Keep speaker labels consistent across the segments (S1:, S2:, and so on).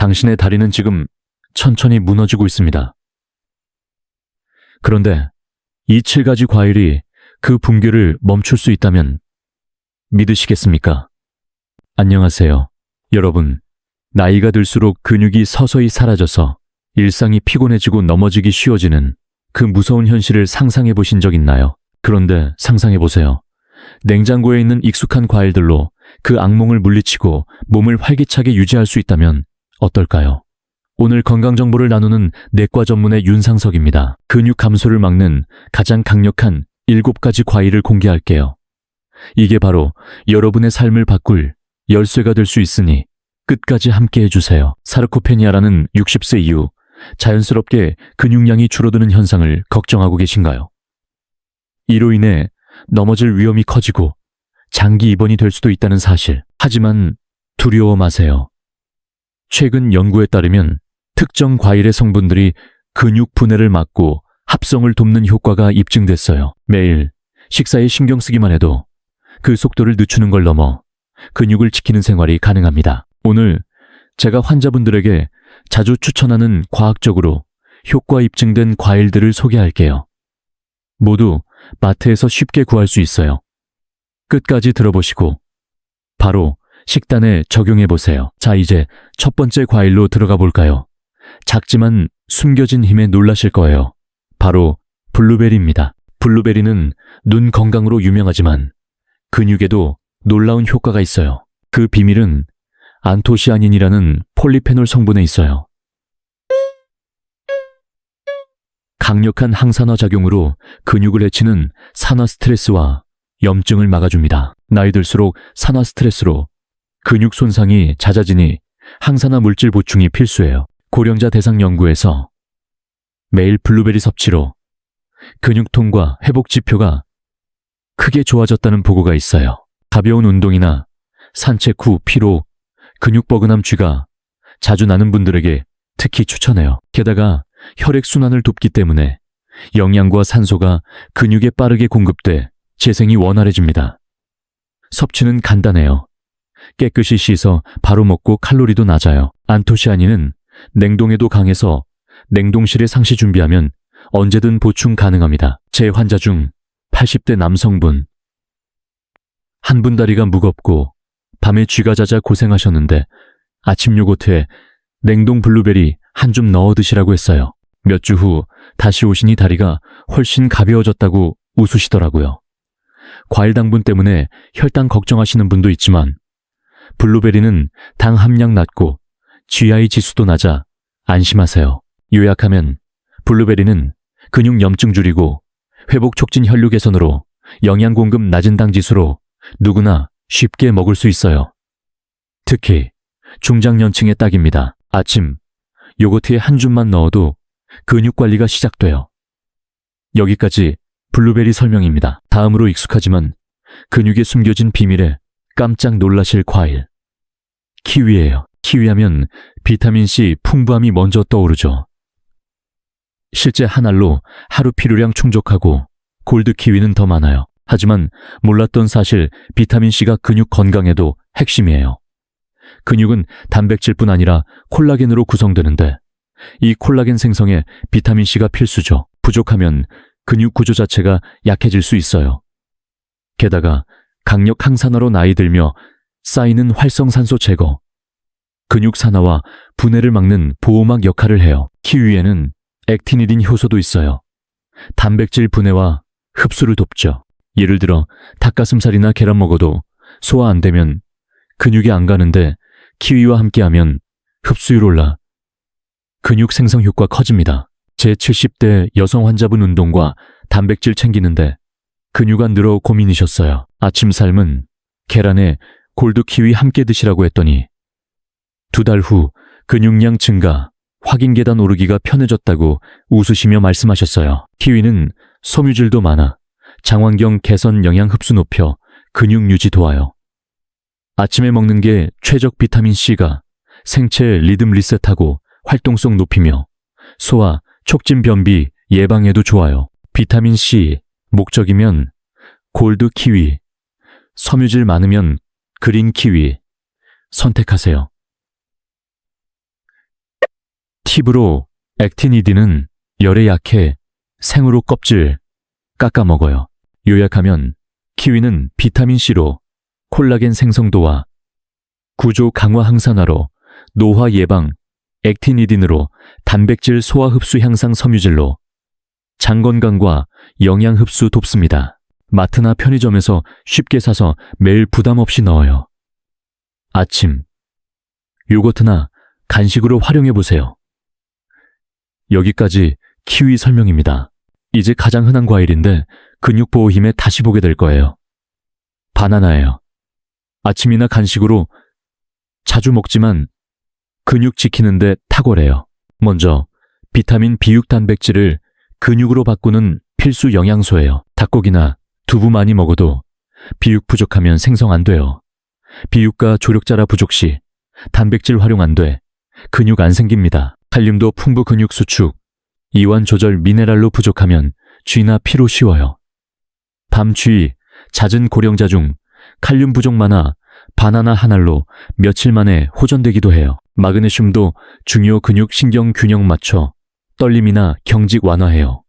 S1: 당신의 다리는 지금 천천히 무너지고 있습니다. 그런데 이칠 가지 과일이 그 붕괴를 멈출 수 있다면 믿으시겠습니까? 안녕하세요. 여러분, 나이가 들수록 근육이 서서히 사라져서 일상이 피곤해지고 넘어지기 쉬워지는 그 무서운 현실을 상상해 보신 적 있나요? 그런데 상상해 보세요. 냉장고에 있는 익숙한 과일들로 그 악몽을 물리치고 몸을 활기차게 유지할 수 있다면 어떨까요? 오늘 건강 정보를 나누는 내과 전문의 윤상석입니다. 근육 감소를 막는 가장 강력한 7가지 과일을 공개할게요. 이게 바로 여러분의 삶을 바꿀 열쇠가 될 수 있으니 끝까지 함께 해주세요. 사르코페니아라는 60세 이후 자연스럽게 근육량이 줄어드는 현상을 걱정하고 계신가요? 이로 인해 넘어질 위험이 커지고 장기 입원이 될 수도 있다는 사실. 하지만 두려워 마세요. 최근 연구에 따르면 특정 과일의 성분들이 근육 분해를 막고 합성을 돕는 효과가 입증됐어요. 매일 식사에 신경 쓰기만 해도 그 속도를 늦추는 걸 넘어 근육을 지키는 생활이 가능합니다. 오늘 제가 환자분들에게 자주 추천하는 과학적으로 효과 입증된 과일들을 소개할게요. 모두 마트에서 쉽게 구할 수 있어요. 끝까지 들어보시고 바로 식단에 적용해 보세요. 자, 이제 첫 번째 과일로 들어가 볼까요? 작지만 숨겨진 힘에 놀라실 거예요. 바로 블루베리입니다. 블루베리는 눈 건강으로 유명하지만 근육에도 놀라운 효과가 있어요. 그 비밀은 안토시아닌이라는 폴리페놀 성분에 있어요. 강력한 항산화 작용으로 근육을 해치는 산화 스트레스와 염증을 막아줍니다. 나이 들수록 산화 스트레스로 근육 손상이 잦아지니 항산화 물질 보충이 필수예요. 고령자 대상 연구에서 매일 블루베리 섭취로 근육통과 회복 지표가 크게 좋아졌다는 보고가 있어요. 가벼운 운동이나 산책 후 피로, 근육 뻐근함 쥐가 자주 나는 분들에게 특히 추천해요. 게다가 혈액 순환을 돕기 때문에 영양과 산소가 근육에 빠르게 공급돼 재생이 원활해집니다. 섭취는 간단해요. 깨끗이 씻어 바로 먹고 칼로리도 낮아요. 안토시아닌은 냉동에도 강해서 냉동실에 상시 준비하면 언제든 보충 가능합니다. 제 환자 중 80대 남성분. 한 분 다리가 무겁고 밤에 쥐가 잦아 고생하셨는데 아침 요거트에 냉동 블루베리 한 줌 넣어 드시라고 했어요. 몇 주 후 다시 오시니 다리가 훨씬 가벼워졌다고 웃으시더라고요. 과일 당분 때문에 혈당 걱정하시는 분도 있지만 블루베리는 당 함량 낮고 GI 지수도 낮아 안심하세요. 요약하면 블루베리는 근육 염증 줄이고 회복 촉진 혈류 개선으로 영양 공급 낮은 당 지수로 누구나 쉽게 먹을 수 있어요. 특히 중장년층에 딱입니다. 아침 요거트에 한 줌만 넣어도 근육 관리가 시작돼요. 여기까지 블루베리 설명입니다. 다음으로 익숙하지만 근육에 숨겨진 비밀에 깜짝 놀라실 과일. 키위예요. 키위하면 비타민C 풍부함이 먼저 떠오르죠. 실제 한 알로 하루 필요량 충족하고 골드 키위는 더 많아요. 하지만 몰랐던 사실 비타민C가 근육 건강에도 핵심이에요. 근육은 단백질뿐 아니라 콜라겐으로 구성되는데 이 콜라겐 생성에 비타민C가 필수죠. 부족하면 근육 구조 자체가 약해질 수 있어요. 게다가 강력 항산화로 나이 들며 쌓이는 활성산소 제거, 근육 산화와 분해를 막는 보호막 역할을 해요. 키위에는 액티니딘 효소도 있어요. 단백질 분해와 흡수를 돕죠. 예를 들어 닭가슴살이나 계란 먹어도 소화 안 되면 근육이 안 가는데 키위와 함께하면 흡수율 올라 근육 생성 효과 커집니다. 제 70대 여성 환자분 운동과 단백질 챙기는데 근육 안 늘어 고민이셨어요. 아침 삶은 계란에 골드 키위 함께 드시라고 했더니 두 달 후 근육량 증가, 확인 계단 오르기가 편해졌다고 웃으시며 말씀하셨어요. 키위는 섬유질도 많아 장환경 개선 영양 흡수 높여 근육 유지 도와요. 아침에 먹는 게 최적 비타민 C가 생체 리듬 리셋하고 활동성 높이며 소화, 촉진 변비 예방에도 좋아요. 비타민 C 목적이면 골드 키위, 섬유질 많으면 그린 키위 선택하세요. 팁으로 액티니딘은 열에 약해 생으로 껍질 깎아 먹어요. 요약하면 키위는 비타민C로 콜라겐 생성도와 구조 강화 항산화로 노화 예방, 액티니딘으로 단백질 소화 흡수 향상 섬유질로 장 건강과 영양 흡수 돕습니다. 마트나 편의점에서 쉽게 사서 매일 부담 없이 넣어요. 아침 요거트나 간식으로 활용해 보세요. 여기까지 키위 설명입니다. 이제 가장 흔한 과일인데 근육 보호 힘에 다시 보게 될 거예요. 바나나예요. 아침이나 간식으로 자주 먹지만 근육 지키는데 탁월해요. 먼저 비타민 B6 단백질을 근육으로 바꾸는 필수 영양소예요. 닭고기나 두부 많이 먹어도 B6 부족하면 생성 안 돼요. B6과 조력자라 부족 시 단백질 활용 안 돼. 근육 안 생깁니다. 칼륨도 풍부 근육 수축, 이완 조절 미네랄로 부족하면 쥐나 피로 쉬워요. 밤 쥐, 잦은 고령자 중 칼륨 부족 많아 바나나 한 알로 며칠 만에 호전되기도 해요. 마그네슘도 중요 근육 신경 균형 맞춰 떨림이나 경직 완화해요.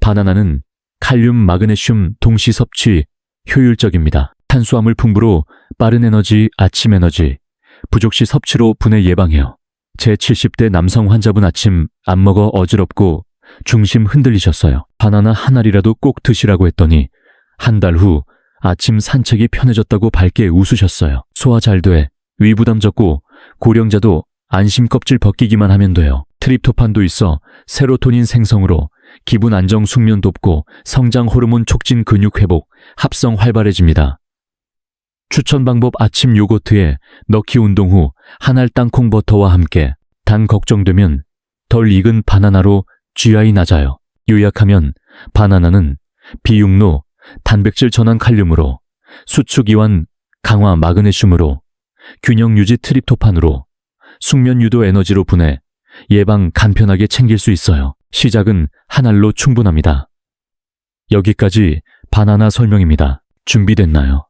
S1: 바나나는 칼륨, 마그네슘 동시 섭취 효율적입니다. 탄수화물 풍부로 빠른 에너지, 아침 에너지, 부족 시 섭취로 분해 예방해요. 제 70대 남성 환자분 아침 안 먹어 어지럽고 중심 흔들리셨어요. 바나나 한 알이라도 꼭 드시라고 했더니 한 달 후 아침 산책이 편해졌다고 밝게 웃으셨어요. 소화 잘 돼, 위 부담 적고 고령자도 안심 껍질 벗기기만 하면 돼요. 트립토판도 있어 세로토닌 생성으로 기분 안정 숙면 돕고 성장 호르몬 촉진 근육 회복, 합성 활발해집니다. 추천 방법 아침 요거트에 넣기 운동 후 한 알 땅콩 버터와 함께 단 걱정되면 덜 익은 바나나로 GI 낮아요. 요약하면 바나나는 비육로, 단백질 전환 칼륨으로 수축 이완 강화 마그네슘으로 균형 유지 트립토판으로 숙면 유도 에너지로 분해 예방 간편하게 챙길 수 있어요. 시작은 한 알로 충분합니다. 여기까지 바나나 설명입니다. 준비됐나요?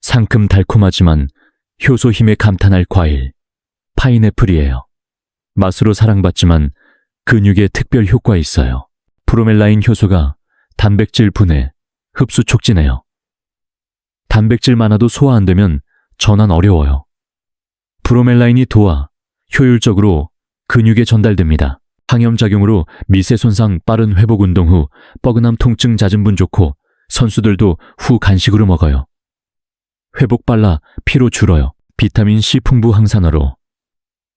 S1: 상큼 달콤하지만 효소 힘에 감탄할 과일, 파인애플이에요. 맛으로 사랑받지만 근육에 특별 효과 있어요. 브로멜라인 효소가 단백질 분해, 흡수 촉진해요. 단백질 많아도 소화 안 되면 전환 어려워요. 브로멜라인이 도와 효율적으로 근육에 전달됩니다. 항염작용으로 미세 손상 빠른 회복 운동 후 뻐근함 통증 잦은 분 좋고 선수들도 후 간식으로 먹어요. 회복 빨라 피로 줄어요. 비타민 C 풍부 항산화로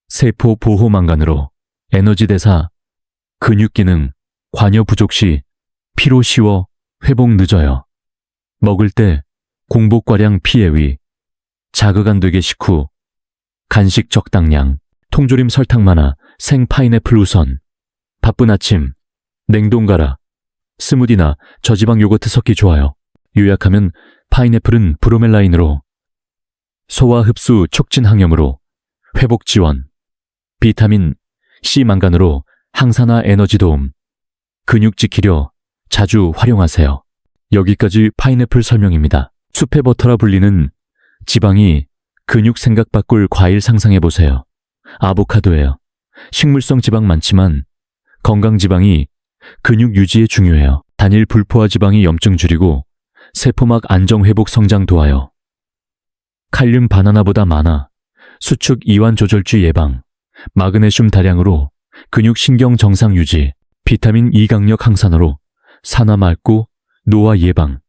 S1: 세포 보호 망간으로 에너지 대사 근육 기능 관여 부족 시 피로 쉬워 회복 늦어요. 먹을 때 공복과량 피해 위 자극 안 되게 식후 간식 적당량 통조림 설탕 많아 생 파인애플 우선 바쁜 아침 냉동 가라 스무디나 저지방 요거트 섞기 좋아요. 요약하면 파인애플은 브로멜라인으로 소화 흡수 촉진 항염으로 회복 지원 비타민 C 망간으로 항산화 에너지 도움 근육 지키려 자주 활용하세요. 여기까지 파인애플 설명입니다. 숲의 버터라 불리는 지방이 근육 생각 바꿀 과일 상상해 보세요. 아보카도예요. 식물성 지방 많지만 건강 지방이 근육 유지에 중요해요. 단일 불포화 지방이 염증 줄이고 세포막 안정 회복 성장 도와요. 칼륨 바나나보다 많아 수축 이완 조절주 예방, 마그네슘 다량으로 근육 신경 정상 유지, 비타민 E 강력 항산화로 산화 맑고 노화 예방,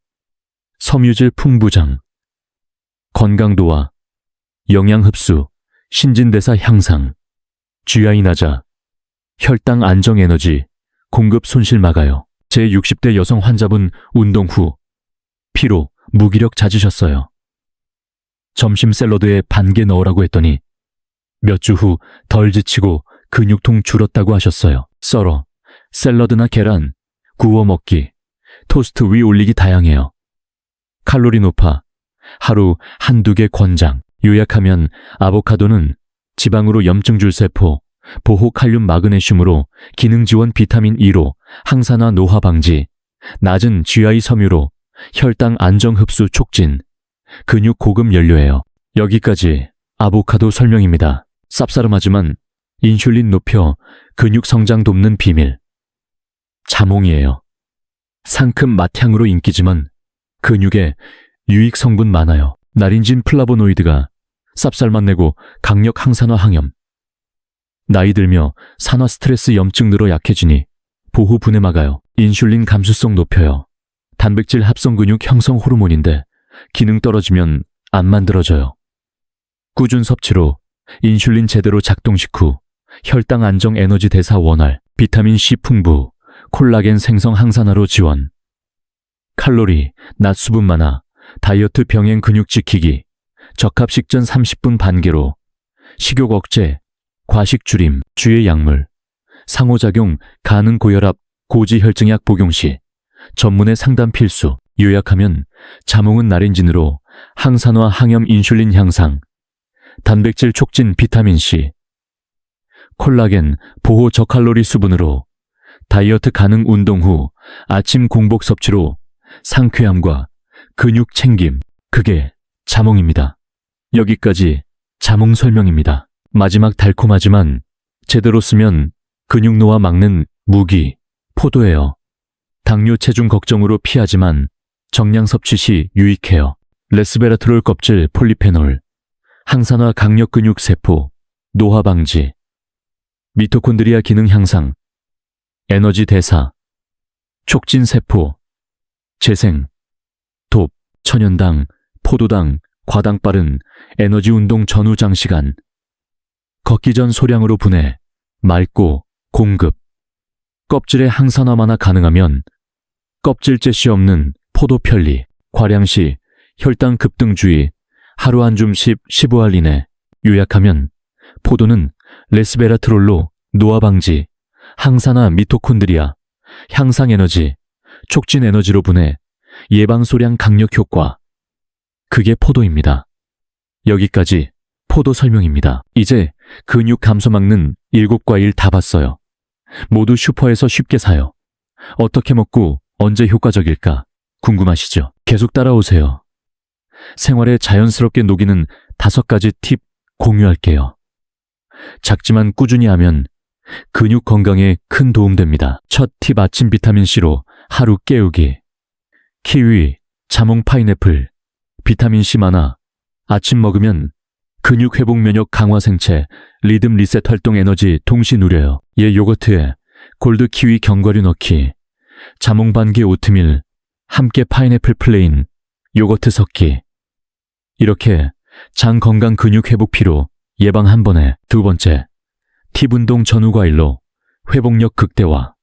S1: 섬유질 풍부장, 건강도와 영양 흡수, 신진대사 향상, GI 낮아, 혈당 안정 에너지, 공급 손실 막아요. 제 60대 여성 환자분 운동 후 피로, 무기력 잦으셨어요. 점심 샐러드에 반 개 넣으라고 했더니 몇 주 후 덜 지치고 근육통 줄었다고 하셨어요. 썰어, 샐러드나 계란, 구워 먹기, 토스트 위 올리기 다양해요. 칼로리 높아 하루 한두 개 권장. 요약하면 아보카도는 지방으로 염증 줄 세포, 보호 칼륨 마그네슘으로 기능 지원 비타민 E로 항산화 노화 방지, 낮은 GI 섬유로 혈당 안정 흡수 촉진, 근육 고급 연료예요. 여기까지 아보카도 설명입니다. 쌉싸름하지만 인슐린 높여 근육 성장 돕는 비밀. 자몽이에요. 상큼 맛향으로 인기지만 근육에 유익 성분 많아요. 나린진 플라보노이드가 쌉쌀맛 내고 강력 항산화 항염. 나이 들며 산화 스트레스 염증 늘어 약해지니 보호 분해 막아요. 인슐린 감수성 높여요. 단백질 합성 근육 형성 호르몬인데 기능 떨어지면 안 만들어져요. 꾸준 섭취로 인슐린 제대로 작동식 후 혈당 안정 에너지 대사 원활, 비타민 C 풍부, 콜라겐 생성 항산화로 지원. 칼로리, 낮 수분 많아, 다이어트 병행 근육 지키기, 적합 식전 30분 반개로, 식욕 억제, 과식 줄임, 주의 약물, 상호작용 가능 고혈압, 고지혈증약 복용 시, 전문의 상담 필수, 요약하면 자몽은 나린진으로 항산화 항염 인슐린 향상, 단백질 촉진 비타민 C, 콜라겐 보호 저칼로리 수분으로. 다이어트 가능 운동 후 아침 공복 섭취로 상쾌함과 근육 챙김, 그게 자몽입니다. 여기까지 자몽 설명입니다. 마지막 달콤하지만 제대로 쓰면 근육 노화 막는 무기, 포도예요. 당뇨 체중 걱정으로 피하지만 정량 섭취 시 유익해요. 레스베라트롤 껍질 폴리페놀, 항산화 강력 근육 세포, 노화 방지, 미토콘드리아 기능 향상, 에너지 대사, 촉진 세포, 재생, 돕, 천연당, 포도당, 과당 빠른 에너지 운동 전후 장시간, 걷기 전 소량으로 분해, 맑고 공급, 껍질의 항산화만화 가능하면 껍질째 시 없는 포도 편리, 과량 시 혈당 급등 주의, 하루 한 줌씩 15알 이내, 요약하면 포도는 레스베라트롤로 노화 방지, 항산화 미토콘드리아, 향상 에너지, 촉진 에너지로 분해, 예방 소량 강력 효과. 그게 포도입니다. 여기까지 포도 설명입니다. 이제 근육 감소 막는 일곱 과일 다 봤어요. 모두 슈퍼에서 쉽게 사요. 어떻게 먹고 언제 효과적일까 궁금하시죠? 계속 따라오세요. 생활에 자연스럽게 녹이는 다섯 가지 팁 공유할게요. 작지만 꾸준히 하면 근육 건강에 큰 도움 됩니다. 첫 팁 아침 비타민C로 하루 깨우기. 키위, 자몽 파인애플, 비타민C 많아. 아침 먹으면 근육 회복 면역 강화 생체, 리듬 리셋 활동 에너지 동시 누려요. 얘 요거트에 골드 키위 견과류 넣기, 자몽 반개 오트밀, 함께 파인애플 플레인, 요거트 섞기. 이렇게 장 건강 근육 회복 피로 예방 한 번에 두 번째 팁 운동 전후 과일로 회복력 극대화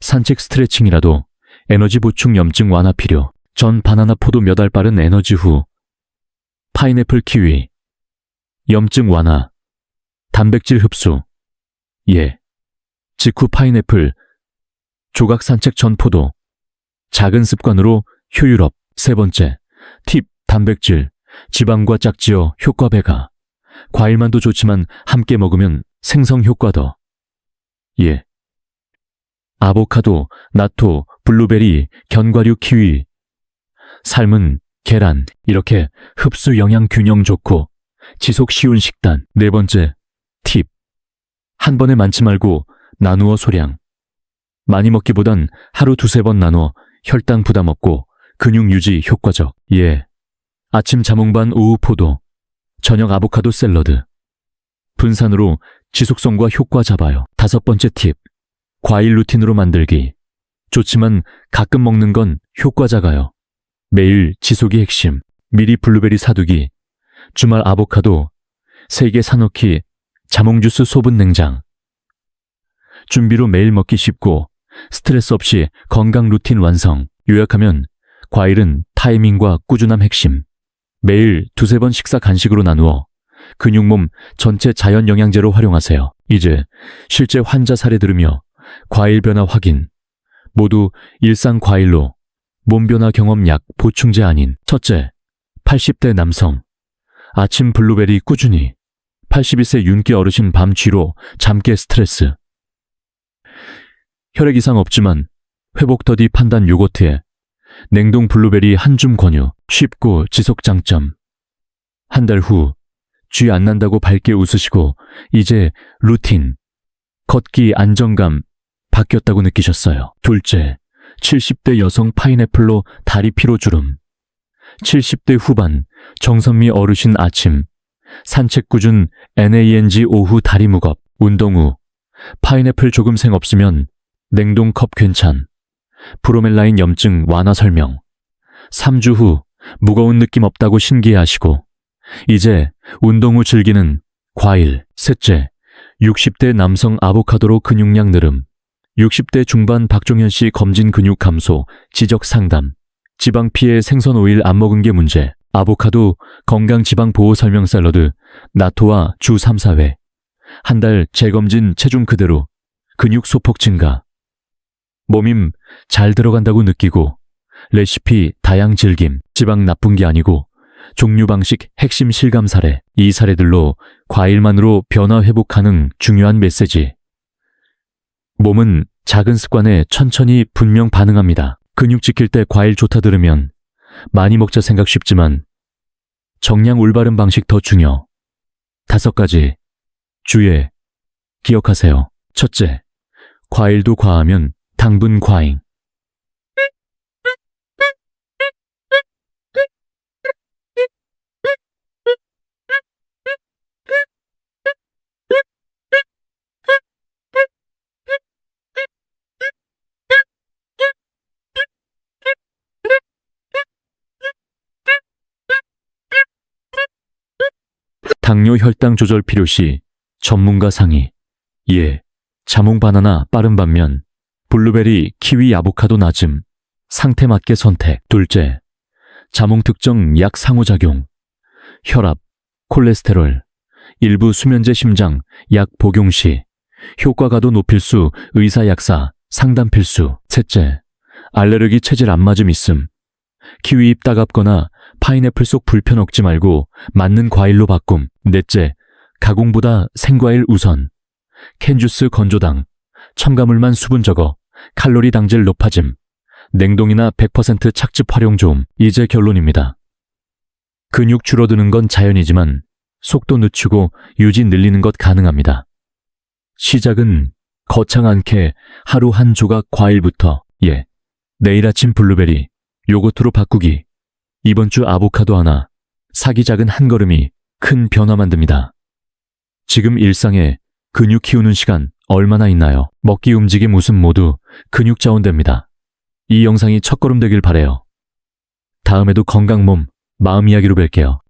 S1: 산책 스트레칭이라도 에너지 보충 염증 완화 필요 전 바나나 포도 몇 알 빠른 에너지 후 파인애플 키위 염증 완화 단백질 흡수 예 직후 파인애플 조각 산책 전 포도 작은 습관으로 효율업 세 번째 팁 단백질 지방과 짝지어 효과 배가 과일만도 좋지만 함께 먹으면 생성 효과 더. 예. 아보카도, 나토, 블루베리, 견과류 키위. 삶은 계란, 이렇게 흡수 영양 균형 좋고 지속 쉬운 식단. 네 번째, 팁. 한 번에 많지 말고 나누어 소량. 많이 먹기보단 하루 두세 번 나눠 혈당 부담 없고 근육 유지 효과적. 예. 아침 자몽반 오후 포도. 저녁 아보카도 샐러드. 분산으로 지속성과 효과 잡아요. 다섯 번째 팁. 과일 루틴으로 만들기. 좋지만 가끔 먹는 건 효과 작아요. 매일 지속이 핵심. 미리 블루베리 사두기. 주말 아보카도. 세개 사놓기. 자몽주스 소분 냉장. 준비로 매일 먹기 쉽고 스트레스 없이 건강 루틴 완성. 요약하면 과일은 타이밍과 꾸준함 핵심. 매일 두세 번 식사 간식으로 나누어 근육몸 전체 자연 영양제로 활용하세요. 이제 실제 환자 사례 들으며 과일 변화 확인. 모두 일상 과일로 몸 변화 경험 약 보충제 아닌 첫째 80대 남성 아침 블루베리 꾸준히 82세 윤기 어르신 밤 쥐로 잠깨 스트레스 혈액 이상 없지만 회복 더디 판단 요거트에 냉동 블루베리 한 줌 권유, 쉽고 지속 장점. 한 달 후 쥐 안 난다고 밝게 웃으시고 이제 루틴, 걷기 안정감 바뀌었다고 느끼셨어요. 둘째, 70대 여성 파인애플로 다리 피로 주름. 70대 후반 정선미 어르신 아침. 산책 꾸준 NANG 오후 다리 무겁. 운동 후 파인애플 조금 생 없으면 냉동 컵 괜찮. 브로멜라인 염증 완화 설명. 3주 후 무거운 느낌 없다고 신기해하시고 이제 운동 후 즐기는 과일. 셋째, 60대 남성 아보카도로 근육량 늘음. 60대 중반 박종현 씨 검진 근육 감소, 지적 상담. 지방 피해 생선 오일 안 먹은 게 문제. 아보카도 건강 지방 보호 설명 샐러드. 나토와 주 3, 4회. 한 달 재검진 체중 그대로. 근육 소폭 증가. 몸임 잘 들어간다고 느끼고 레시피 다양 즐김. 지방 나쁜 게 아니고 종류 방식 핵심 실감 사례. 이 사례들로 과일만으로 변화 회복 가능 중요한 메시지. 몸은 작은 습관에 천천히 분명 반응합니다. 근육 지킬 때 과일 좋다 들으면 많이 먹자 생각 쉽지만 정량 올바른 방식 더 중요. 다섯 가지 주의 기억하세요. 첫째, 과일도 과하면 당분 과잉. 당뇨 혈당 조절 필요 시 전문가 상의. 예. 자몽 바나나 빠른 반면 블루베리, 키위, 아보카도 낮음. 상태 맞게 선택. 둘째. 자몽 특정 약 상호작용. 혈압, 콜레스테롤, 일부 수면제 심장, 약 복용 시 효과가도 높일 수 의사 약사 상담 필수. 셋째. 알레르기 체질 안 맞음 있음. 키위 잎 따갑거나 파인애플 속 불편 얻지 말고 맞는 과일로 바꿈. 넷째, 가공보다 생과일 우선. 캔주스 건조당. 첨가물만 수분 적어. 칼로리 당질 높아짐. 냉동이나 100% 착즙 활용 좀. 이제 결론입니다. 근육 줄어드는 건 자연이지만 속도 늦추고 유지 늘리는 것 가능합니다. 시작은 거창 않게 하루 한 조각 과일부터 예. 내일 아침 블루베리, 요거트로 바꾸기. 이번 주 아보카도 하나, 사기 작은 한 걸음이 큰 변화 만듭니다. 지금 일상에 근육 키우는 시간 얼마나 있나요? 먹기 움직임 웃음 모두 근육 자원됩니다. 이 영상이 첫걸음 되길 바래요. 다음에도 건강 몸, 마음 이야기로 뵐게요.